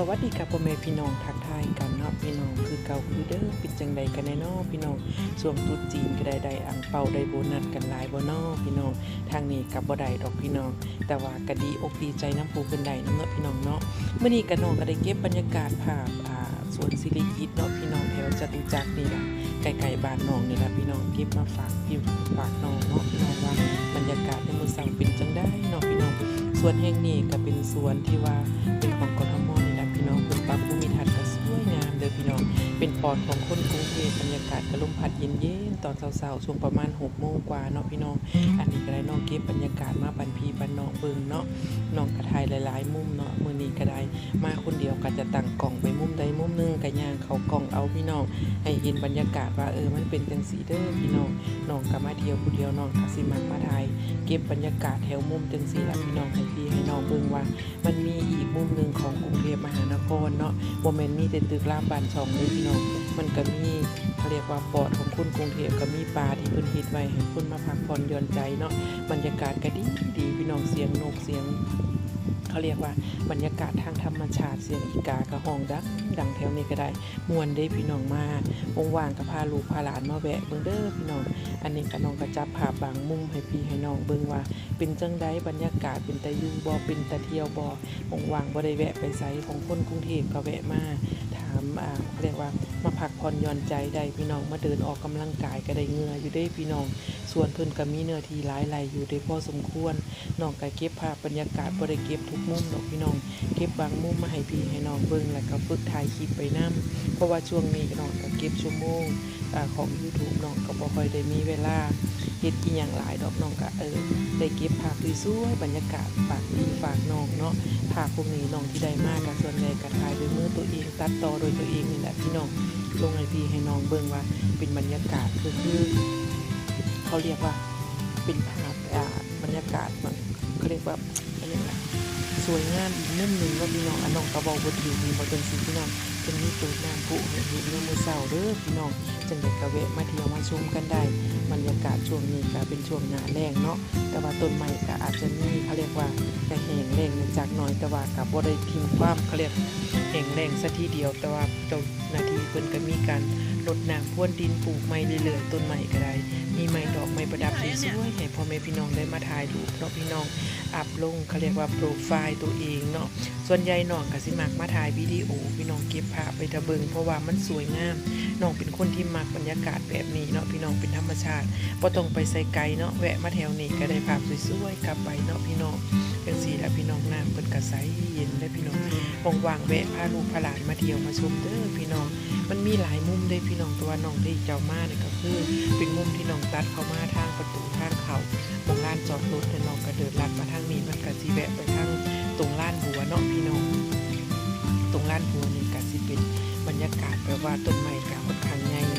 สวัสดีครับพ่อแม่พี่น้องทักทายกันเนาะพี่น้องคือเก่าคือเด้อป็นจังใดกันแน่นอพี่น้องช่วงตรุษจีนก็ได้ได้อังเปาได้โบนัสกันหลายบ่นอพี่น้องทางนี้กับบ่ได้ดอกพี่น้อง แต่ว่าก็ดีอกดีใจน้ำปูเป็นได้น้ำเนาะพี่น้องเนาะเมื่อนี้ก็น้องก็ได้เก็บบรรยากาศภาพอ่าสวนสิริกิตเนาะพี่น้องแถวจตุจักรนี่ละไกลๆบ้านน้องนี่ละพี่น้องเก็บมาฝากพี่ฝากน้องเนาะพี่น้องว่าบรรยากาศในมือเช้าเป็นจังได้เนาะพี่น้องสวนแห่งนี้ก็เป็นสวนที่ว่าเป็นของ อดของคนกรุงเทพบรรยากาศกระลมพัดเย็นๆตอนเช้าๆช่วงประมาณ6โมงกว่าเนาะพี่น้อง อันนี้ก็ได้น้องเก็บบรรยากาศมาบันพีบันน้องเบิงเนาะน้องกระทายหลายๆ มุมเนาะมื้อนี้ก็ได้มาคนเดียวก็จะตั้งกล่องไปมุมใดมุมหนึงก็ย่างเขากล่องเอาพี่น้อง ให้เห็นบรรยากาศว่าเออมันเป็นจังสีเด้อพี่น้องน้องก็มาเที่ยวผู้เดียวน้องก็สิมักมาถ่ายเก็บบรรยากาศแถวมุมจังสีละพี่น้องให้พี่ให้น้องเบิ่งว่า มันมีอีกมุมหนึงของกรุงเทพมหานครเนาะบ่แม่นมีแต่ตึกรามบ้านช่องเด้อพี่น้อง มันก็มีเขาเรียกว่าปอดของคนกรุงเทพก็มีปลาที่เพิ่นฮ็ดไว้ให้คนมาพักผ่อนหย่อนใจเนาะบรรยากาศก็ดีดีพี่น้องเสียงนกเสียงเขาเรียกว่าบรรยากาศทางธรรมชาติเสียงอีกากระห้องดังดังแถวนี้ก็ได้มวนได้พี่น้องมาว่างๆก็พาลูกพาหลานมาแวะเบิ่งเด้อพี่น้อง อันนี้ก็น้องก็จับภาพบางมุมให้พี่ให้น้องเบิ่งว่า เป็นจังไดบรรยากาศเป็นตะยู่บ่เป็นตะเที่ยวบ่ว่างบ่ได้แวะไปไสของคนกรุงเทพก็แวะมาามอ่าเรียกว่ามาพักผ่อนย่อนใจได้พี่น้องมาเดินออกกำลังกายก็ได้เงื่ออยู่ได้พี่น้อง ส่วนเพิ่นก็มีเนื้อที่หลายไหลอยู่ได้พอสมควรน้องก็เก็บภาพบรรยากาศบ่ได้เก็บทุกมุมดอกพี่น้อง เก็บบางมุมมาให้พี่ให้น้องเบิ่งแล้วก็ฝึกถ่ายคลิปไปนํเพราะว่าช่วงนี้น้องก็เก็บชั่วโมงอาของ YouTube น้องก็บ่ค่อยได้มีเวลาเฮ็ดอีหยังหลายดอกน้องก็เออได้เก็บภาพสวยๆบรรยากาศฝากพี่ฝากน้องเนาะภาพพวกนี้น้องที่ได้มากก็ ส่วนใหญ่ก็ถ่ายด้วยมือตัวเองตัดต่อโดยตัวเองนี่แหละพี่น้องลงให้พี่ให้น้องเบิ่งว่าเป็นบรรยากาศคือคือเขาเรียกว่าเป็นภาพบรรยากาศมันเขาเรียกว่าอะไรนะสวยงามอีกนึ่มหนึ่งว่าพี่น้องอันน้องกระบอกบถือมีบจังสีพี่น้อง เป็นมีตูน้ำปุเห็นเห็นมือมือเสาเด้อพี่น้องจังเด็กกะเวะมาเที่ยวมาชมกันได้บรรยากาศช่วงนี้ก็เป็นช่วงหน้าแรงเนาะแต่ว่าต้นไม้ก็อาจจะมีเขาเรียกว่าจะแห้งแรงจากหน่อยแต่ว่ากับบ่ได้ทิ้งความเขาเรียกแห้งแรงซะทีเดียว แต่ว่าเจ้าหน้าที่เพิ่นก็มีการรดน้ำพรวนดินปลูกไม้เรื่อยๆต้นไม้ก็ได้ มีไม้ดอกไม้ประดับสวยๆให้พ่อแม่พี่น้องได้มาถ่ายรูปเนาะพี่น้องอัพลงเขาเรียกว่าโปรไฟล์ตัวเองเนาะส่วนใหญ่น้องก็สิมักมาถ่ายวิดีโอพี่น้องเก็บภาพไปทะเบิงเพราะว่ามันสวยงามน้องเป็นคนที่มักบรรยากาศแบบนี้เนาะพี่น้องเป็นธรรมชาติพอต้องไปใส่ไกลเนาะแวะมาแถวนี้ก็ได้ภาพสวยๆกลับไปเนาะพี่น้อง จังซี่แหละพี่น้องน้ำเพิ่นก็ใสเย็นได้พี่น้องว่างๆแวะพาลูกพาหลานมาเที่ยวมาชมเด้อพี่น้อง มันมีหลายมุมเด้พี่น้องตัวน้องที่เจ้ามาเนี่ยก็คือ เป็นมุมที่น้องตัดเข้ามาทางประตูทางเขาตรงลานจอดรถแต่น้องก็เดินลัดมาทางนี้มันก็สิแวะไปทางตรงลานบัวเนาะพี่น้อง ตรงลานบัวนี่ก็สิเป็นบรรยากาศแบบว่าต้นไม้ก็ค่อนข้างใหญ่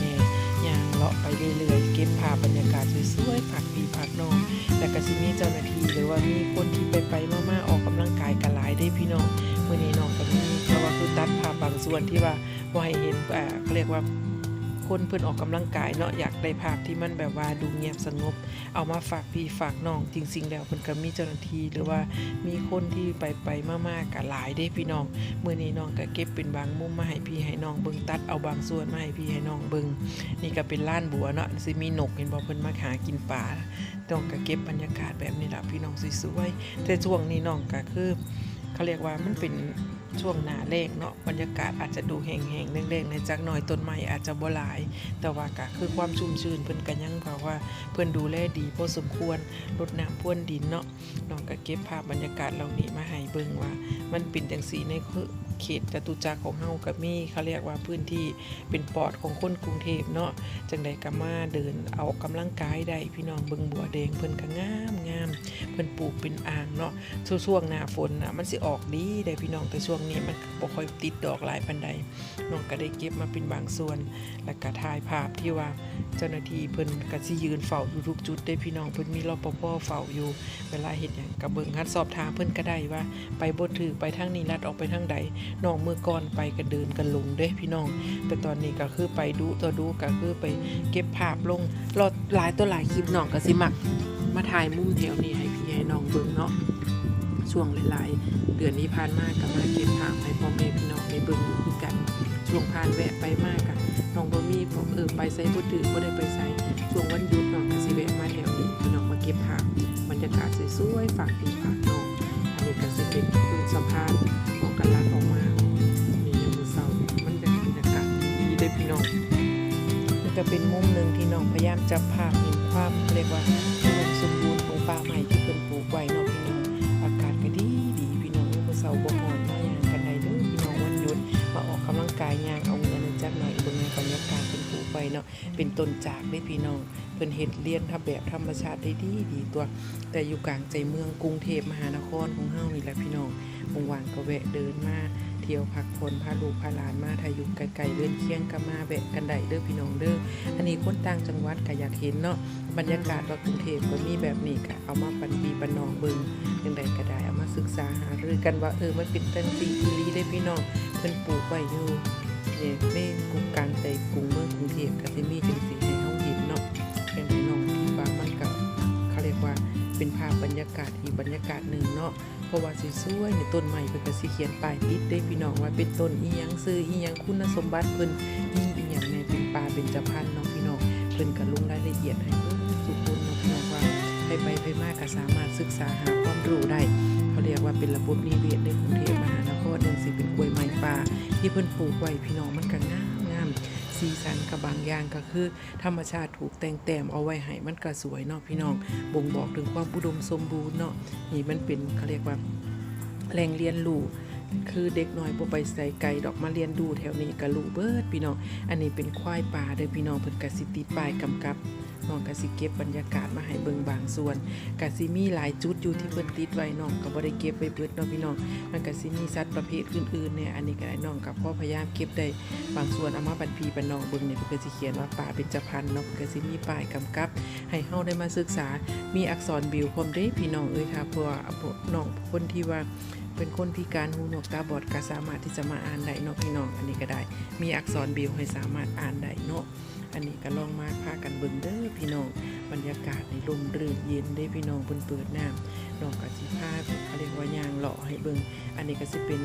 าะไปเรื่อยๆ เก็บภาพบรรยากาศสวยๆผักพี่ผักน้อง และก็สิมีเจ้าหน้าที่หรือว่ามีคนที่ไปไปมาๆออกกำลังกายกันหลายได้พี่น้องเมื่อนี้น้องก็มีเพราะว่าคือตัดภาพบางส่วนที่ว่าบ่ให้เห็นอ่าเขาเรียกว่า คนเพิ่อนออกกำลังกายเนาะอยากได้ภาพที่มันแบบว่าดูเงียบสงบ เอามาฝากพี่ฝากน้องจริงๆแล้วเพิ่นก็มีเจ้าหน้าที่หรือว่ามีคนที่ไปไปมากๆก็หลายเด้พี่น้องเมื้อนี้น้องก็เก็บเป็นบางมุมมาให้พี่ให้น้องเบิ่งตัดเอาบางส่วนมาให้พี่ให้น้องเบิ่งนี่ก็เป็นล้านบัวเนาะสิมีนกเห็นบ่เพิ่นมาหากินปลาน้องก็เก็บบรรยากาศแบบนี้ละพี่น้องสวยๆแต่ช่วงนี้น้องก็คือเขาเรียกว่ามันเป็น ช่วงหนาแรงเนาะบรรยากาศอาจจะดูแห้งๆแดงๆในจักหน่อยต้นไม้อาจจะบ่หลาย แต่ว่าก็คือความชุ่มชื้นเพิ่นก็ยังเพราะว่าเพิ่นดูแลดีพอสมควรรดน้ำพ่วนดินเนาะน้องก็เก็บภาพบรรยากาศเหล่านี้มาให้เบิ่งว่า มันเป็นจังสีใน เขตจตุจักรของเฮาก็มีเขาเรียกว่าพื้นที่เป็นปอดของคนกรุงเทพเนาะจังใดก็มาเดินเอากำลังกายได้พี่น้องเบิ่งบัวแดงเพิ่นก็งามงามเพิ่นปลูกเป็นอ่างเนาะช่วงหน้าฝนน่ะมันสิออกดีได้พี่น้องแต่ช่วงนี้มันบ่ค่อยติดดอกหลายปานใดน้องก็ได้เก็บมาเป็นบางส่วน แล้วก็ถ่ายภาพที่ว่าเจ้าหน้าที่เพิ่นก็สิยืนเฝ้าอยู่ทุกจุดได้พี่น้องเพิ่นมีรปภเฝ้าอยู่ เวลาเฮ็ดหยังก็เบิ่งหัดสอบถามเพิ่นก็ได้ว่า ไปบ่ถือไปทางนี้ลัดออกไปทางใดน้องมือก่อนไปก็เดินกันลงเด้พี่น้อง แต่ตอนนี้ก็คือไปดูตัวดูก็คือไปเก็บภาพลงรอหลายตัวหลายคลิปน้องก็สิมัก มาถ่ายมุมแถวนี้ให้พี่ให้น้องเบิ่งเนาะช่วงหลายๆเดือนที่ผ่านมากก็มาเก็บภาพให้พ่อแม่พี่น้องได้เบิ่งคือกันช่วงผ่านแวะไปมากอะน้องบ่มีผมเออไปไสบ่ถือบ่ได้ไปไสช่วงวันหยุดน้องก็สิแวะมาแถวนี้พี่น้องมาเก็บภาพบรรยากาศสวยๆฝากพี่ฝากน้องอันนี้ก็สิเป็นคือสะพาน กันลัดออกมา มียามมื้อเช้ามันเป็นบรรยากาศดีได้พี่น้องนี่ก็เป็นมุมหนึ่งที่น้องพยายามจับภาพเห็นความเรียกว่าอุดมสมบูรณ์ของป่าใหม่ที่เป็นปลูกไว้เนาะพี่น้อง อากาศก็ดีดีพี่น้องมือเสาร์บ่หอนมาหยังกันได้เด้อพี่น้องวันหยุดมาออกกำลังกายย่างเอา เป็นต้นจากได้พี่น้องเพิ่นเฮ็ดเลี้ยงทำแบบธรรมชาติได้ดีดีตัว แต่อยู่กลางใจเมืองกรุงเทพมหานครของเฮานี่แหละพี่น้องว่างก็แวะเดินมาเที่ยวพักผ่อนพาลูกพาหลานมาถ้าอยู่ไกลๆเดินเคียงก็มาแวะกันได้เด้อพี่น้องเด้ออันนี้คนต่างจังหวัดก็อยากเห็นเนาะบรรยากาศว่ากรุงเทพก็มีแบบนี้ก็เอามาปันปีปันนองเบิงจังใดก็ได้เอามาศึกษาหารือกันว่าเออมันเป็นจังซี่อีลีได้พี่น้องเพิ่นปลูกไว้อยู่ เนี่ยในกรุงกลางใจกรุงเมืองกรุงเทพก็สิมีจังซี่ให้เฮาเห็นเนาะเป็นพี่น้องที่ว่ามันก็เขาเรียกว่าเป็นภาพบรรยากาศอีกบรรยากาศหนึ่งเนาะเพราะว่าสิสวยในต้นไม้เพิ่นก็สิเขียนป้ายติดได้พี่น้องว่าเป็นต้นอีหยังซื้ออีหยังคุณสมบัติเพิ่นมีอีหยังในเป็นป่าเป็นจัพันธุ์เนาะพี่น้องเพิ่นก็ลงรายละเอียดให้เบิ่งทุกคนเนาะพี่น้องว่าไปไปไปมากก็สามารถศึกษาหาความรู้ได้ เขาเรียกว่าเป็นระบบนิเวศในกรุงเทพมหานครจังสิเป็นกล้วยไม้ป่า ที่เพิ่นปลูกไว้พี่น้องมันก็งามงามสีสันกับบางอย่างก็คือ ธรรมชาติถูกแต่งแต้มเอาไว้ให้มันก็สวยเนาะพี่น้องบ่งบอกถึงความอุดมสมบูรณ์เนาะนี่มันเป็นเขาเรียกว่าแหล่งเรียนรู้ คือเด็กน้อยบ่ไปใส่ไก่ดอกมาเรียนดูแถวนี้ก็รู้เบิดพี่น้อง อันนี้เป็นควายป่าเด้อพี่น้องเพิ่นก็สิติดป้ายกำกับน้องก็สิเก็บบรรยากาศมาให้เบิ่งบางส่วนก็สิมีหลายจุดอยู่ที่เพิ่นติดไว้น้องก็บ่ได้เก็บไว้เบิดเนาะพี่น้องมันก็สิมีสัตว์ประเภทอื่นๆเนี่ยอันนี้ก็ได้น้องกับพ่อพยายามเก็บได้บางส่วนเอามาบรรพีบรรนองเบิ่งเนี่ยเพิ่นก็สิเขียนว่าป่าเบญจพรรณเนาะเพิ่นก็สิมีป้ายกำกับ ให้เฮาได้มาศึกษา มีอักษรบิวพร้อมเด้พี่น้องเอ้ยค่ะเพราะว่าพวกน้องคนที่ว่า เป็นคนพิการหูหนวกตาบอดก็สามารถที่จะมาอ่านได้เนาะพี่น้อง อันนี้ก็ได้ มีอักษรบิวให้สามารถอ่านได้เนาะอันนี้ก็ลองมาพากันเบิ่งเด้อพี่น้อง บรรยากาศในลมรื่นเย็นเด้พี่น้องเพิ่นเปิดน้ำน้องก็สิพาเขาเรียกว่ายางเลาะให้เบิ่งอันนี้ก็สิเป็น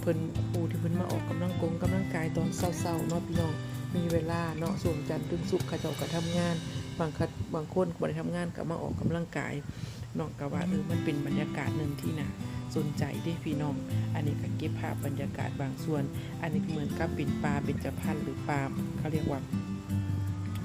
เพิ่นครูที่เพิ่นมาออกกำลังกงกำลังกายตอนเช้าๆเนาะพี่น้องมีเวลาเนาะส่วนจันทร์ถึงศุกร์เขาเจ้าก็ทำงาน บางคัดบางคนบ่ได้ทำงานก็มาออกกำลังกาย น้องก็ว่าเออมันเป็นบรรยากาศหนึ่งที่น่าสนใจเด้พี่น้อง อันนี้ก็เก็บภาพบรรยากาศบางส่วน อันนี้เหมือนกับเป็นปลาเป็นจพันหรือปลาเขาเรียกว่า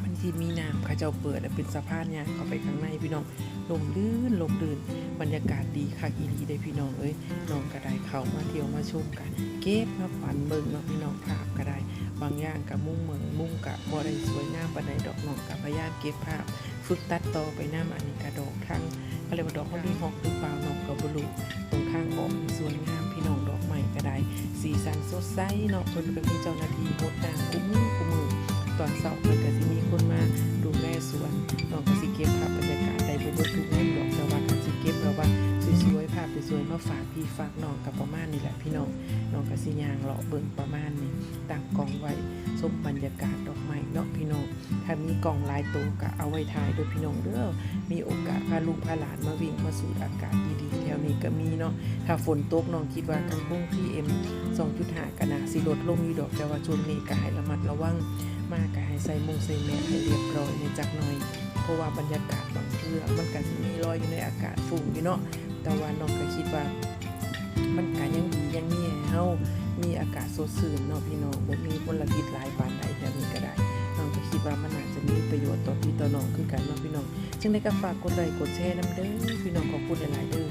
มันที่มีน้ำเขาเจ้าเปิดแล้วเป็นสะพานยางเข้าไปข้างในพี่น้องลมลื่นลมลื่นบรรยากาศดีคักอีหลีได้พี่น้องเอ้ยน้องก็ได้เขามาเที่ยวมาชมกัน เก็บมาฝันเบิ่งเนาะพี่น้องภาพก็ได้ บางอย่างกับมุ่งเหมืองมุ่งกับบ่ได้สวยงามปานใดดอกนองกับพยายามเก็บภาพ ฝึกตัดต่อไปน้ำอันนี้กระดอกทางเขาเรียกว่าดอกฮอลลี่ฮอกหรือเปล่าน้องก็บ่รู้ตรงข้างออกมีสวยงามพี่น้องดอกใหม่ก็ไดสีสันสดใสเนาะเพิ่นก็มีเจ้าหน้าที่หมดน้ำคุ้มอคุ้มมือตอนเช้าเพิ่นก็สิมีคนมาดูแลสวนนองก็สิเก็บ สวยๆมาฝากพี่ฝากน้องกับประมาณนี้แหละพี่น้องน้องก็สิยางเลาะเบิ่งประมาณนี้ตั้งกล้องไว้ชมบรรยากาศดอกไม้เนาะพี่น้องถ้ามีกล่องลายตัวก็เอาไว้ถ่ายโดยพี่น้องเด้อมีโอกาสพาลูกพาหลานมาวิ่งมาสูดอากาศดีๆแถวนี้ก็มีเนาะถ้าฝนตกน้องคิดว่ากันพุ่ง PM 2.5กันนะสิลดลงอยู่ดอกแต่ว่าช่วงนี้ก็ให้ระมัดระวังมากก็ให้ใส่มงใส่แมสให้เรียบร้อยในจักหน่อย เพราะว่าบรรยากาศบางเทื่อมันก็สิมีลอยอยู่ในอากาศฝุ่นอยู่เนาะ แต่ว่าน้องก็คิดว่า มันก็ยังดียังมีให้เฮามีอากาศสดชื่นเนาะพี่น้องบ่มีมลพิษหลายปานใดแถวนี้ก็ได้น้องก็คิดว่ามันอาจจะมีประโยชน์ต่อพี่ต่อน้องคือกันเนาะพี่น้องจึงได้ก็ฝากกดไลค์กดแชร์นำเด้อพี่น้องขอบคุณหลายๆเด้อ